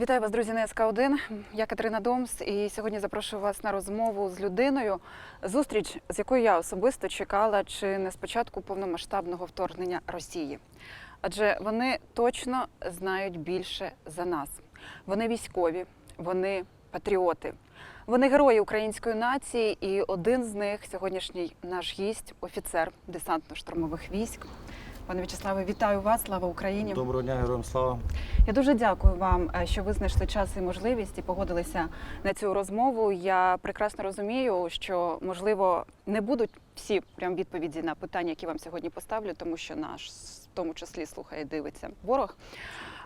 Вітаю вас, друзі, на СК 1 Я Катерина Домс, і сьогодні запрошую вас на розмову з людиною, зустріч, з якою я особисто чекала, чи не спочатку повномасштабного вторгнення Росії. Адже вони точно знають більше за нас. Вони військові, вони патріоти, вони герої української нації, і один з них сьогоднішній наш гість, офіцер десантно-штурмових військ. Пане В'ячеславе, вітаю вас! Слава Україні! Доброго дня, героям слава. Я дуже дякую вам, е, що ви знайшли час і можливість і погодилися на цю розмову. Я прекрасно розумію, що можливо не будуть всі прям відповіді на питання, які вам сьогодні поставлю, тому що наш в тому числі слухає, дивиться ворог.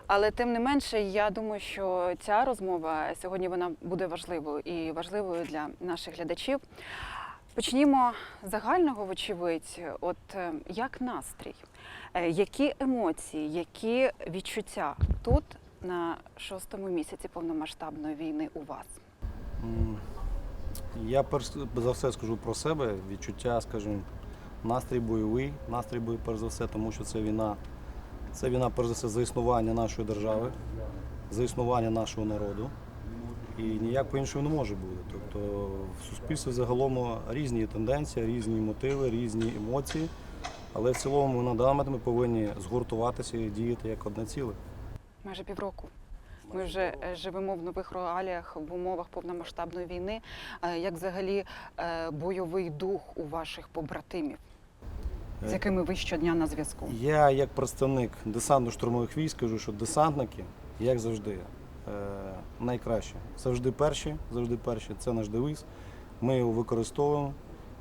Але тим не менше, я думаю, що ця розмова сьогодні вона буде важливою і важливою для наших глядачів. Почнімо з загального, вочевидь, от е, як настрій, Е, які емоції, які відчуття тут на шостому місяці повномасштабної війни у вас? Я перш за все скажу про себе. Відчуття, скажімо, настрій бойовий, настрій бойовий перш за все, тому що це війна. Це війна, перш за все, за існування нашої держави, за існування нашого народу. І ніяк по-іншому не може бути. Тобто в суспільстві загалом різні тенденції, різні мотиви, різні емоції. Але в цілому ми на даний ми повинні згуртуватися і діяти як одне ціле. Майже півроку. Ми вже е, живемо в нових реаліях в умовах повномасштабної війни. Е, Як взагалі е, бойовий дух у ваших побратимів, з якими ви щодня на зв'язку? Я, як представник десантно-штурмових військ, кажу, що десантники, як завжди, найкраще. Завжди перші, завжди перші. Це наш девиз. Ми його використовуємо,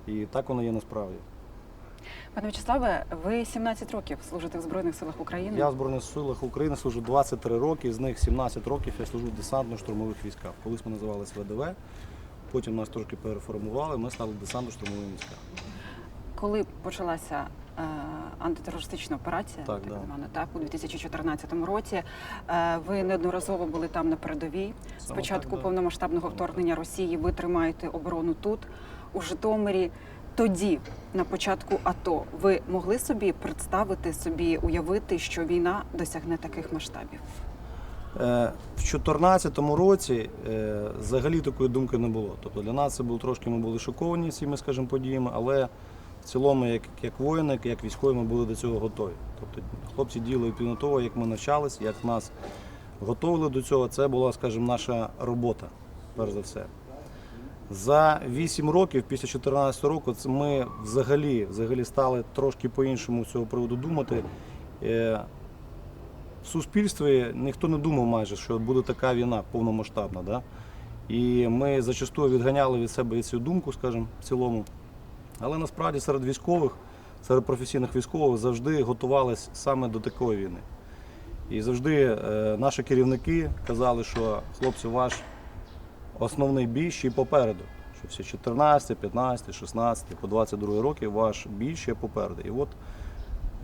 і так воно є насправді. Пане В'ячеславе, ви 17 років служите в Збройних силах України. Я в Збройних силах України служу 23 роки, з них 17 років я служу в десантно-штурмових військах. Колись ми називалися ВДВ, потім нас трошки переформували, ми стали десантно-штурмовими військами. Коли почалася е, антитерористична операція, Так, так, да. звана, так, у 2014 році, е, ви неодноразово були там на передовій. Спочатку так, да. повномасштабного вторгнення Росії ви тримаєте оборону тут, у Житомирі. Тоді, на початку АТО, ви могли собі представити собі, уявити, що війна досягне таких масштабів? Е, В 2014 році е, взагалі такої думки не було. Тобто для нас це було трошки, ми були шоковані цими, скажімо, подіями, але в цілому, як, як воїни, як військові, ми були до цього готові. Тобто хлопці діяли того, як ми навчались, як нас готували до цього. Це була, скажімо, наша робота, перш за все. За 8 років, після 2014 року, ми взагалі, взагалі стали трошки по-іншому з цього приводу думати. Е, в суспільстві ніхто не думав майже, що буде така війна повномасштабна. Да? І ми зачастую відганяли від себе цю думку, скажімо, в цілому. Але насправді серед військових, серед професійних військових завжди готувалися саме до такої війни. І завжди е, наші керівники казали, що хлопці, ваш основний бій ще й попереду. Що всі 14, 15, 16, по 22 роки ваш бій ще попереду. І от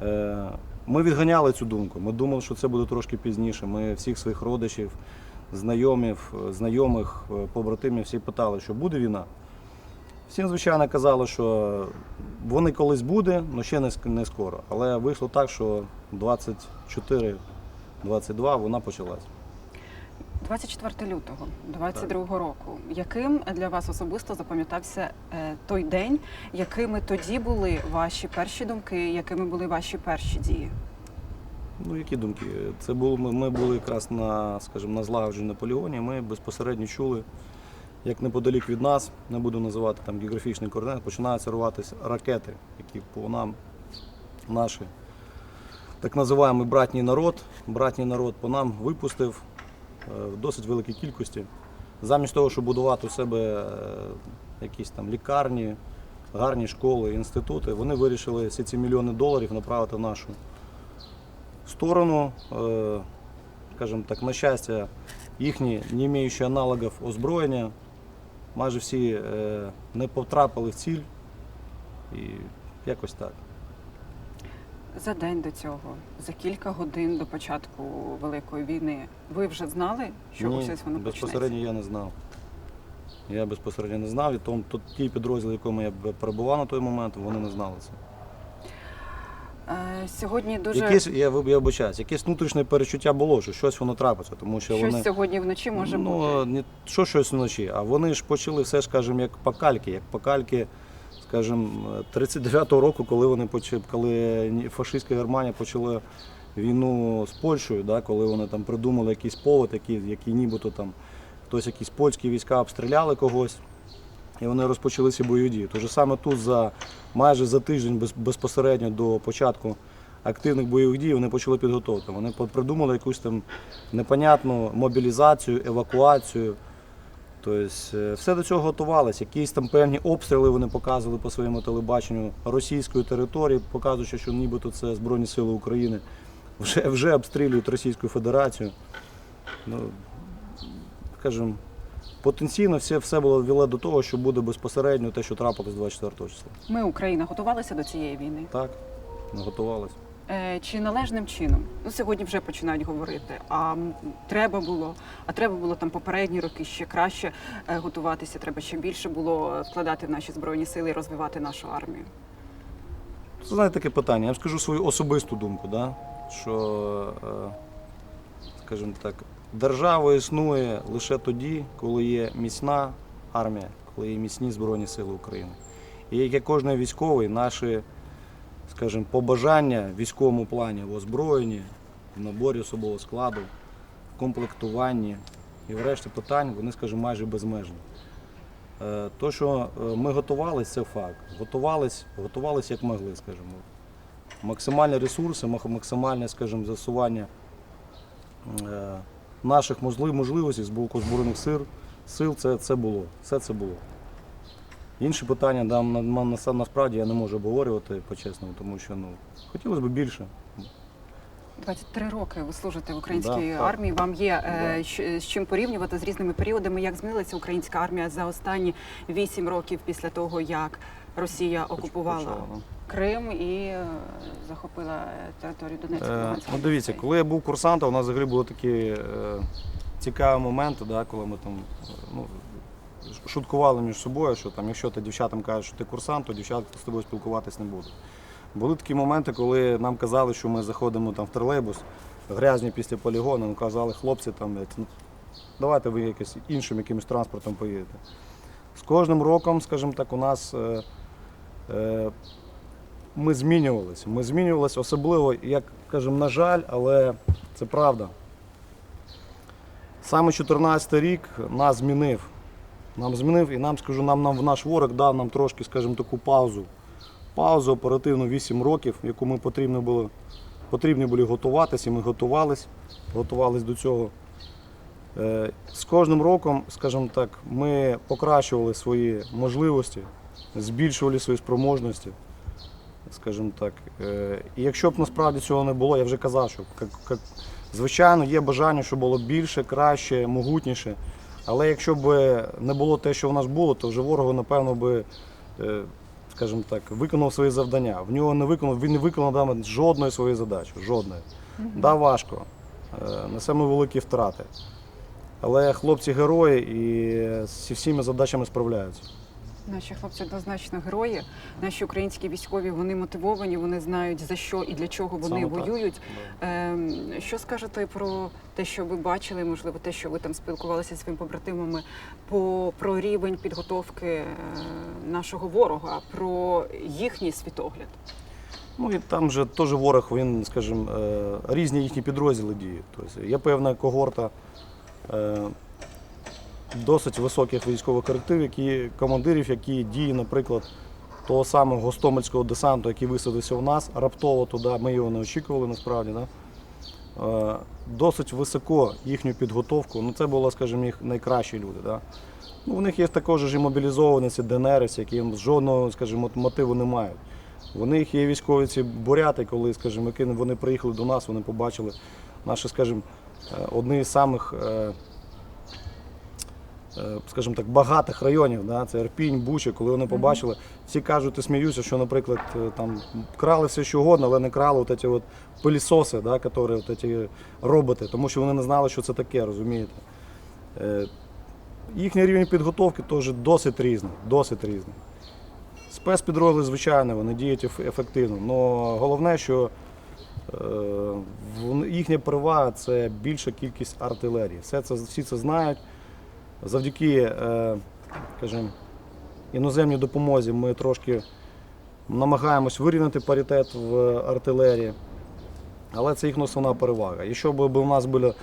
Е, Ми відганяли цю думку. Ми думали, що це буде трошки пізніше. Ми всіх своїх родичів, знайомів, е, знайомих, побратимів всі питали, що буде війна. Всі, звичайно, казали, що вони колись буде, але ще не скоро. Але вийшло так, що 24-22 вона почалась. 24 лютого 22 року. Яким для вас особисто запам'ятався е, той день? Якими тоді були ваші перші думки? Якими були ваші перші дії? Ну, які думки? Це було, ми, ми були якраз на, скажімо, на злагодженні на полігоні. Ми безпосередньо чули, як неподалік від нас, не буду називати там географічний координат, починаються рватися ракети, які по нам наші так називаємо братній народ. Братній народ по нам випустив е, в досить великій кількості. Замість того, щоб будувати у себе е, якісь там лікарні, гарні школи, інститути, вони вирішили всі ці мільйони доларів направити в нашу сторону, е, скажімо так, на щастя, їхні, не маючи аналогів озброєння, майже всі е, не потрапили в ціль. І якось так. За день до цього, за кілька годин до початку великої війни, ви вже знали, що Ні, ось ось воно почнеться? безпосередньо я не знав. Я безпосередньо не знав, і тому то, ті підрозділи, в якому я перебував на той момент, вони не знали це. Е, Сьогодні дуже Якесь, я, я вибачаюсь, якесь внутрішнє перечуття було, що щось воно трапиться, тому що щось вони. сьогодні вночі може ну, бути. Не що щось вночі, а вони ж почали все, скажімо, як по кальки, як по кальки, скажімо, 39-го року, коли вони почали, коли фашистська Германія почала війну з Польщею, да, коли вони там придумали якийсь повод, який, який нібито там хтось якісь польські війська обстріляли когось. І вони розпочали ці бойові дії. Тож саме тут за майже за тиждень без- безпосередньо до початку активних бойових дій вони почали підготовку. Вони придумали якусь там непонятну мобілізацію, евакуацію. Тобто е, все до цього готувалося. Якісь там певні обстріли вони показували по своєму телебаченню російської території, показуючи, що нібито це Збройні Сили України вже, вже обстрілюють Російську Федерацію. Ну, скажімо, потенційно все, все було вело до того, що буде безпосередньо те, що трапилось 24 числа. Ми, Україна, готувалися до цієї війни. Так, ми готувалися. Е, Чи належним чином? Ну сьогодні вже починають говорити. А треба було, а треба було там попередні роки ще краще е, готуватися. Треба ще більше було вкладати в наші збройні сили і розвивати нашу армію. Це знаєте таке питання. Я вам скажу свою особисту думку, да? що, е, скажімо так, держава існує лише тоді, коли є міцна армія, коли є міцні Збройні Сили України. І як і кожен військовий, наші, скажімо, побажання в військовому плані в озброєнні, в наборі особового складу, в комплектуванні і в решті питань, вони, скажімо, майже безмежні. Е, То, що е, ми готувалися, це факт. Готувались, готувались як могли, скажімо. Максимальні ресурси, максимальне, скажімо, засування е, наших можливостей з боку Збройних сил, сил це, це було. Все це було. Інші питання да, на, на, на- насправді я не можу обговорювати по-чесному, тому що ну, хотілося б більше. 23 роки ви служите в українській Да, так. армії. Вам є е, Да. з чим порівнювати з різними періодами, як змінилася українська армія за останні 8 років після того, як Росія окупувала. Крим і е, захопила е, територію Донецької Е, ну, дивіться, коли я був курсантом, у нас взагалі були такі е, цікаві моменти, да, коли ми там е, ну, шуткували між собою, що там, якщо ти дівчатам кажеш, що ти курсант, то дівчатка з тобою спілкуватись не будуть. Були такі моменти, коли нам казали, що ми заходимо там в тролейбус, грязні після полігону, нам казали, хлопці, там, ну, давайте ви якось іншим якимось транспортом поїдете. З кожним роком, скажімо так, у нас е, е, ми змінювалися. Ми змінювалися особливо, як кажемо, на жаль, але це правда. Саме 2014 рік нас змінив. Нам змінив і нам скажу, нам, нам наш ворог дав нам трошки, скажімо, таку паузу. Паузу оперативну 8 років, яку ми потрібно було, потрібні були готуватися, і ми готувались, готувались до цього. Е, З кожним роком, скажімо так, ми покращували свої можливості, збільшували свої спроможності скажімо так. Е, І якщо б насправді цього не було, я вже казав, що звичайно є бажання, щоб було більше, краще, могутніше. Але якщо б не було те, що в нас було, то вже ворогу, напевно, би, е, скажімо так, виконав свої завдання. В нього не виконав, він не виконав жодної своєї задачі. Жодної. Да, важко. Несемо великі втрати. Але хлопці герої і зі всіма задачами справляються. Наші хлопці однозначно герої. Наші українські військові вони мотивовані, вони знають за що і для чого вони Саме воюють. Ем, що скажете про те, що ви бачили, можливо, те, що ви там спілкувалися зі своїми побратимами, по про рівень підготовки е, нашого ворога, про їхній світогляд? Ну і там же теж ворог, він, скажімо, е, різні їхні підрозділи діють. Тобто є певна когорта е, досить високих військових колективів, які, командирів, які діють, наприклад, того самого Гостомельського десанту, який висадився у нас, раптово туди, ми його не очікували насправді. Да? Е, Досить високо їхню підготовку. Ну, це були, скажімо, їх найкращі люди. Да? Ну, у них є також і мобілізовані ці ДНРівці, які жодного, скажімо, мотиву не мають. У них є військові ці буряти, коли, скажімо, вони приїхали до нас, вони побачили наші, скажімо, е, одні з самих, е, е, скажімо так, багатих районів, да? це Ірпінь, Буча, коли вони побачили, всі кажуть і сміються, що, наприклад, е, там крали все що угодно, але не крали от ці от пилісоси, да, які, от ці роботи, тому що вони не знали, що це таке, розумієте. Е, Їхній рівень підготовки теж досить різний, досить різний. Спецпідрозділи, звичайно, вони діють ефективно. Але головне, що е, їхня перевага це більша кількість артилерії. Все це, всі це знають. Завдяки, е, скажімо, іноземній допомозі ми трошки намагаємось вирівняти паритет в артилерії. Але це їхня основна перевага. Якщо б у нас була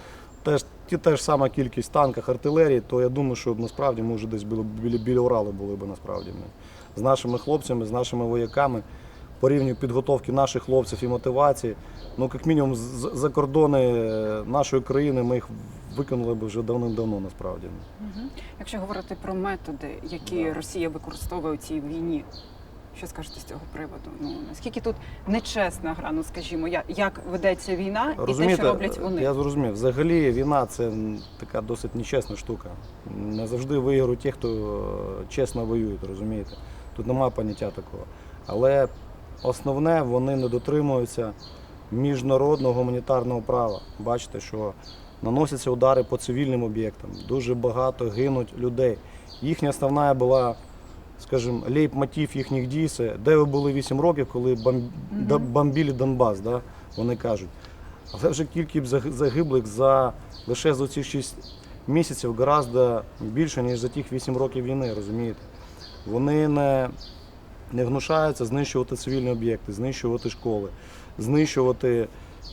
теж, ті теж сама кількість танків артилерії, то я думаю, що насправді ми вже десь біля, біля Уралу були б насправді. Ми. З нашими хлопцями, з нашими вояками, по рівню підготовки наших хлопців і мотивації. Ну, як мінімум, за кордони е, нашої країни ми їх виконали б вже давним-давно насправді. Мгм. Якщо говорити про методи, які Да. Росія використовує у цій війні, що скажете з цього приводу? Ну наскільки тут нечесна гра, ну скажімо, як ведеться війна і те, що роблять вони? я зрозумів. Взагалі війна це така досить нечесна штука. Не завжди виграють ті, хто е, чесно воюють, розумієте? Тут немає поняття такого. Але основне, вони не дотримуються міжнародного гуманітарного права. Бачите, що наносяться удари по цивільним об'єктам, дуже багато гинуть людей. Їхня основна була, скажімо, лейб-мотив їхніх дій це де ви були 8 років, коли бомбили Донбас, да? вони кажуть. Але вже кількість загиблих за лише за ці 6 місяців гораздо більше, ніж за тих 8 років війни, розумієте? Вони не, не гнушаються знищувати цивільні об'єкти, знищувати школи, знищувати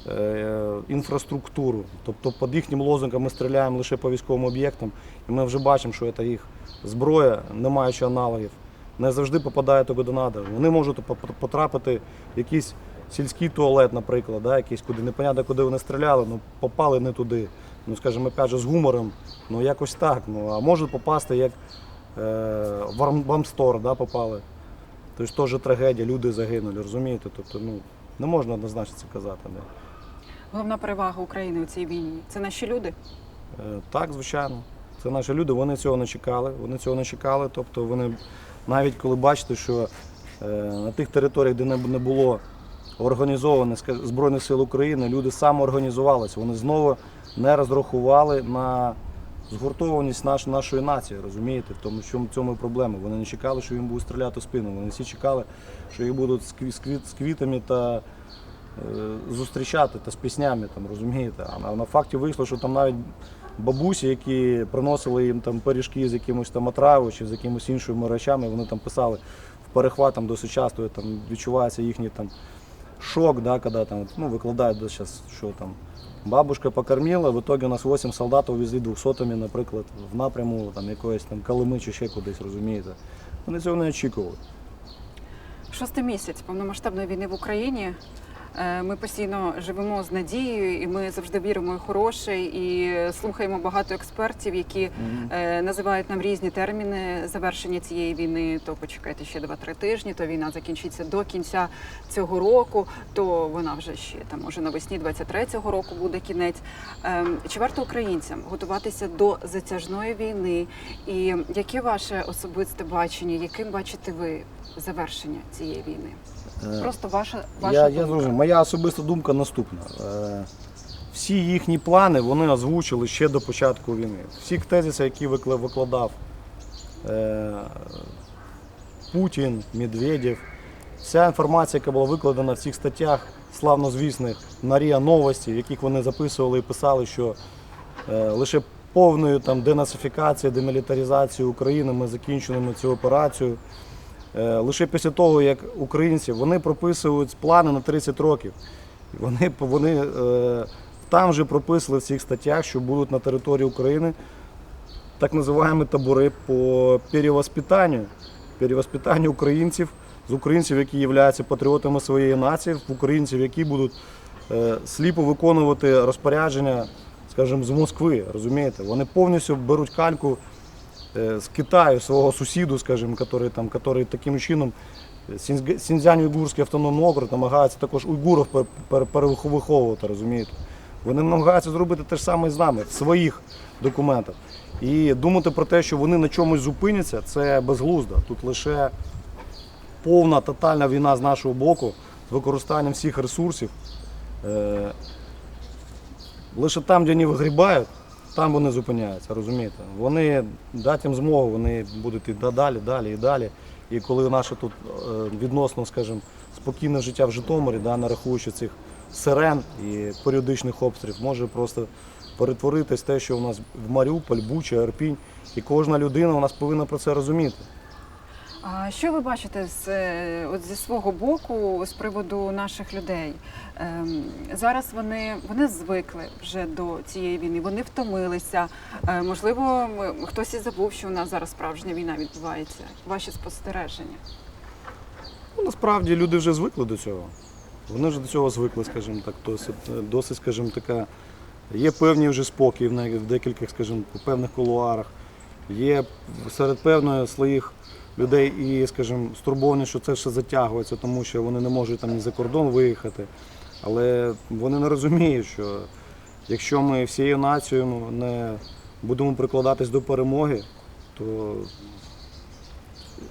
е, інфраструктуру. Тобто під їхнім лозунгом ми стріляємо лише по військовим об'єктам, і ми вже бачимо, що це їх зброя, не маючи аналогів, не завжди попадає туди, де. Вони можуть потрапити в якийсь сільський туалет, наприклад, да, якийсь, куди непонятно, куди вони стріляли, ну попали не туди. Ну, скажімо, опять же, з гумором, ну якось так. Ну, а можуть попасти як е, в Амстор, да, попали. Тобто теж трагедія, люди загинули, розумієте? Тобто, ну, не можна однозначно це казати. Да. Головна перевага України у цій війні це наші люди. Е, Так, звичайно. Це наші люди, вони цього не чекали. Вони цього не чекали. Тобто вони навіть коли бачите, що е, на тих територіях, де не не було організовано Збройних сил України, люди самоорганізувалися. Вони знову не розрахували на згуртованість наш, нашої нації, розумієте? В тому в цьому проблема. Вони не чекали, що їм будуть стріляти в спину. Вони всі чекали, що їх будуть з кві- з квіт- з квітами та е, зустрічати та з піснями, там, розумієте? А на, факті вийшло, що там навіть бабусі, які приносили їм там пиріжки з якимось там отравою чи з якимось іншими речами, вони там писали в перехват там досить часто там відчувається їхній там шок, да, коли там ну, викладають да, зараз, що там. Бабушка покормила, в итоге у нас 8 солдат увезли 200 наприклад, в напряму там, якоїсь там Калими чи ще кудись, розумієте. Вони цього не очікували. Шостий місяць повномасштабної війни в Україні. Е, Ми постійно живемо з надією, і ми завжди віримо в хороше і слухаємо багато експертів, які е, називають нам різні терміни завершення цієї війни. То почекайте ще 2-3 тижні, то війна закінчиться до кінця цього року, то вона вже ще там може навесні 23-го року буде кінець. Ем, Чи варто українцям готуватися до затяжної війни? І яке ваше особисте бачення, яким бачите ви завершення цієї війни? Е, Просто ваша ваша Я, думка. я зрозумів. Моя особиста думка наступна. Е, Всі їхні плани вони озвучили ще до початку війни. Всі тезиси, які викладав е, Путін, Медведєв, вся інформація, яка була викладена в цих статтях славнозвісних на РІА Новості, в яких вони записували і писали, що лише повною там денацифікацією, демілітаризацією України ми закінчуємо цю операцію. Е, Лише після того, як українці вони прописують плани на 30 років. Вони, вони е, там же прописали в цих статтях, що будуть на території України так називаємо табори по перевоспитанню, перевоспитанню українців з українців, які являються патріотами своєї нації, в українців, які будуть е, сліпо виконувати розпорядження, скажімо, з Москви. Розумієте? Вони повністю беруть кальку з Китаю, свого сусіду, скажімо, який, там, який таким чином Сіньцзя- Сіньцзянь-Уйгурський автономний округ намагається також пер- перевиховувати, розумієте? Вони намагаються зробити те ж саме з нами в своїх документах. І думати про те, що вони на чомусь зупиняться, це безглуздо. Тут лише повна тотальна війна з нашого боку, з використанням всіх ресурсів. Е, Лише там, де вони вигрібають, там вони зупиняються, розумієте? Вони дати їм змогу, вони будуть і далі, далі і далі. І коли наше тут е, відносно, скажімо, спокійне життя в Житомирі, да, нарахуючи цих сирен і періодичних обстрілів, може просто перетворитись те, що у нас в Маріуполь, Буча, Ірпінь, і кожна людина у нас повинна про це розуміти. А що ви бачите з, е, от зі свого боку з приводу наших людей? Ем, зараз вони, вони звикли вже до цієї війни, вони втомилися. Е, можливо, хтось і забув, що у нас зараз справжня війна відбувається. Ваші спостереження. Ну, насправді люди вже звикли до цього. Вони вже до цього звикли, скажімо так, досить, досить скажімо, така. Є певні вже спокій в декількох, скажімо, певних кулуарах. Є серед певної своїх людей і, скажімо, стурбовані, що це все затягується, тому що вони не можуть там ні за кордон виїхати. Але вони не розуміють, що якщо ми всією нацією не будемо прикладатись до перемоги, то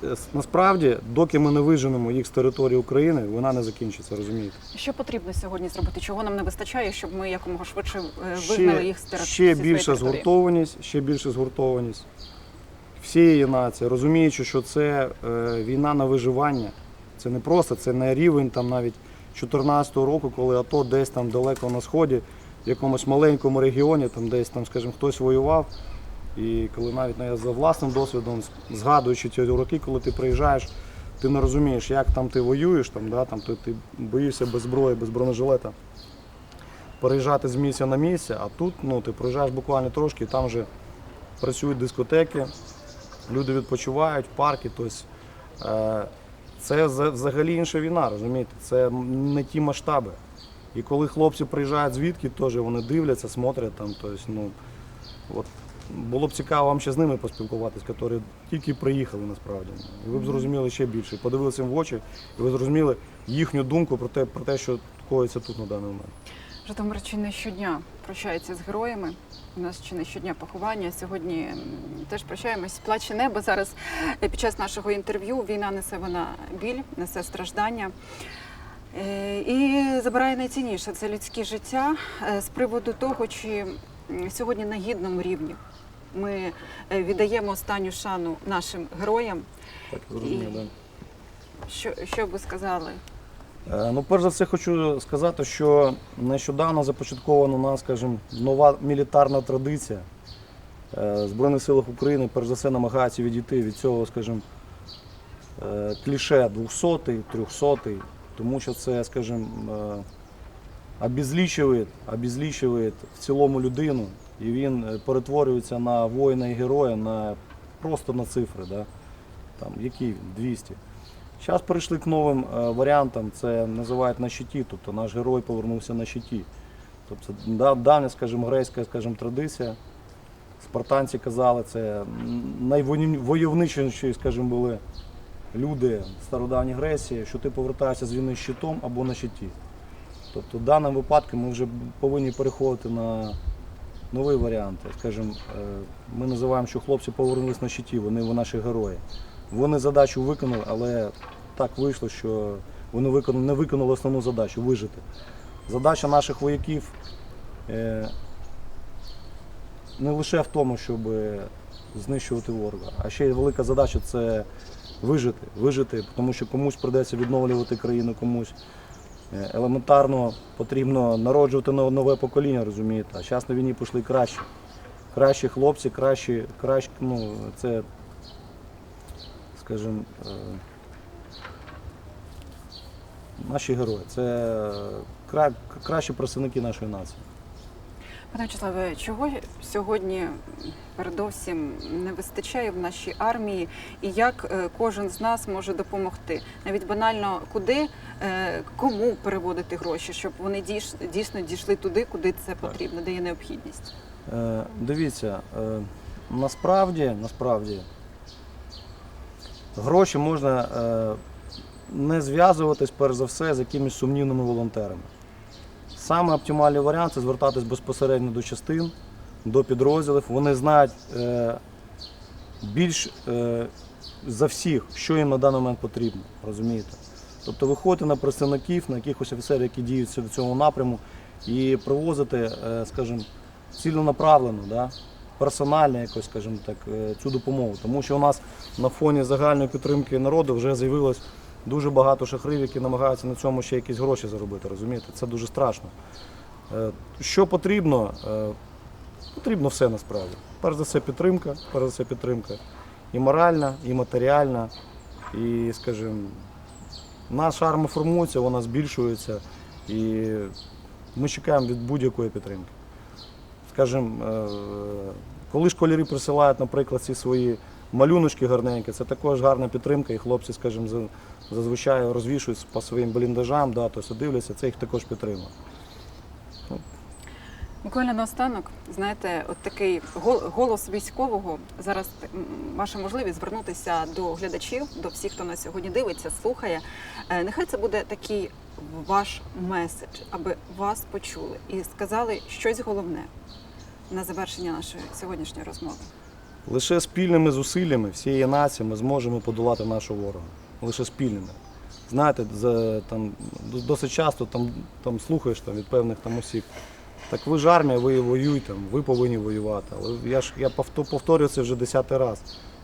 Е, Насправді, доки ми не виженемо їх з території України, вона не закінчиться, розумієте? Що потрібно сьогодні зробити? Чого нам не вистачає, щоб ми якомога швидше е, вигнали Ще, їх з території? ще більша згуртованість, ще більша згуртованість всієї нації, розуміючи, що це е, війна на виживання. Це не просто, це не рівень там навіть 2014 року, коли АТО десь там далеко на сході, в якомусь маленькому регіоні, там десь там, скажімо, хтось воював. І коли навіть ну, я за власним досвідом, згадуючи ті роки, коли ти приїжджаєш, ти не розумієш, як там ти воюєш, там, да, там, ти, ти боїшся без зброї, без бронежилета переїжджати з місця на місце, а тут ну, ти проїжджаєш буквально трошки, там вже працюють дискотеки, люди відпочивають, парки. Тобто, це взагалі інша війна, розумієте? Це не ті масштаби. І коли хлопці приїжджають звідки, теж вони дивляться, смотрять там. Тобто, ну, от, було б цікаво вам ще з ними поспілкуватись, які тільки приїхали насправді. І ви б зрозуміли ще більше. Подивилися їм в очі, і ви зрозуміли їхню думку про те, про те, що коїться тут на даний момент. Житомир чи не щодня прощається з героями. У нас чи не щодня поховання. Сьогодні теж прощаємось. Плаче небо. Зараз е, під час нашого інтерв'ю війна несе вона біль, несе страждання. Е, І забирає найцінніше це людське життя Е, з приводу того, чи сьогодні на гідному рівні ми віддаємо останню шану нашим героям. Так, зрозуміло, І- Що, що б ви сказали? Е, Ну, перш за все, хочу сказати, що нещодавно започаткована у нас, скажімо, нова мілітарна традиція. Е, Збройних силах України, перш за все, намагаються відійти від цього, скажімо, е, кліше 200-й, 300-й, тому що це, скажімо, обезлічує, обезлічує в цілому людину, і він перетворюється на воїна і героя, на, просто на цифри. Да? Там, які він? 200. Зараз перейшли к новим е, варіантам, це називають на щиті, тобто наш герой повернувся на щиті. Тобто да- давня, скажімо, грецька скажімо, традиція. Спартанці казали, це найвойовничіші, скажімо, були люди стародавній Греції, що ти повертаєшся з війни щитом або на щиті. Тобто в даному випадку ми вже повинні переходити на новий варіант. Скажімо, е, ми називаємо, що хлопці повернулись на щиті, вони наші герої. Вони задачу виконали, але так вийшло, що вони не виконали основну задачу вижити. Задача наших вояків е, не лише в тому, щоб знищувати ворога, а ще велика задача це вижити. Вижити, тому що комусь прийдеться відновлювати країну, комусь е, елементарно потрібно народжувати нове покоління, розумієте. А зараз на війні пішли кращі. Кращі хлопці, кращі, кращі, ну, це скажімо, е, наші герої. Це кра- кращі представники нашої нації. Пане Вячеславе, чого сьогодні передовсім не вистачає в нашій армії, і як е, кожен з нас може допомогти? Навіть банально куди е, кому переводити гроші, щоб вони дійсно дійшли туди, куди це потрібно, де є необхідність? Е, Дивіться, е, насправді, насправді гроші можна е, не зв'язуватись перш за все з якимись сумнівними волонтерами. Саме оптимальний варіант це звертатись безпосередньо до частин, до підрозділів. Вони знають е, більш е, за всіх, що їм на даний момент потрібно, розумієте? Тобто виходити на представників, на якихось офіцерів, які діють в цьому напряму, і привозити, е, скажімо, ціленаправлено, да? Персонально якось, скажімо так, е, цю допомогу. Тому що у нас на фоні загальної підтримки народу вже з'явилось дуже багато шахрів, які намагаються на цьому ще якісь гроші заробити. Розумієте? Це дуже страшно. Е, Що потрібно? Е, Потрібно все насправді. Перш за все підтримка, перш за все підтримка і моральна, і матеріальна, і, скажімо, наша армія формується, вона збільшується, і ми чекаємо від будь-якої підтримки. Скажімо, коли школярі присилають, наприклад, ці свої малюночки гарненькі, це також гарна підтримка, і хлопці, скажімо, зазвичай розвішують по своїм бліндажам, да, тобто дивляться, це їх також підтримує. Буквально наостанок, знаєте, от такий голос військового. Зараз ваша можливість звернутися до глядачів, до всіх, хто нас сьогодні дивиться, слухає. Е, Нехай це буде такий ваш меседж, аби вас почули і сказали щось головне на завершення нашої сьогоднішньої розмови. Лише спільними зусиллями всієї нації ми зможемо подолати нашого ворога. Лише спільними. Знаєте, за, там, досить часто там, там слухаєш там, від певних там осіб. Так ви ж армія, ви воюєте, ви повинні воювати. Але я ж я повторюю це вже десятий раз.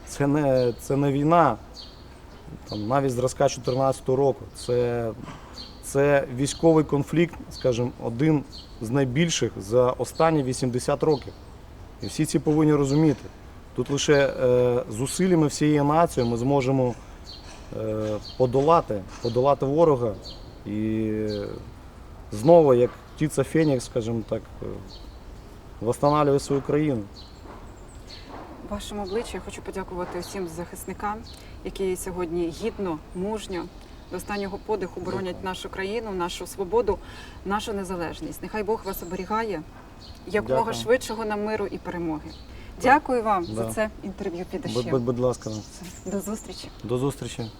Це не, це не війна, там, навіть зразка 2014 року. Це, це військовий конфлікт, скажімо, один з найбільших за останні 80 років. І всі ці повинні розуміти. Тут лише е, зусиллями всієї нації ми зможемо е, подолати, подолати ворога і знову, як птиця Фенікс, скажімо так, е, восстанавливати свою країну. Вашому обличчі я хочу подякувати всім захисникам, які сьогодні гідно, мужньо до останнього подиху боронять нашу країну, нашу свободу, нашу незалежність. Нехай Бог вас оберігає якомога Дякую. швидшого нам миру і перемоги. Дякую вам за це інтерв'ю під Будь, будь, будь ласка, До зустрічі. до зустрічі.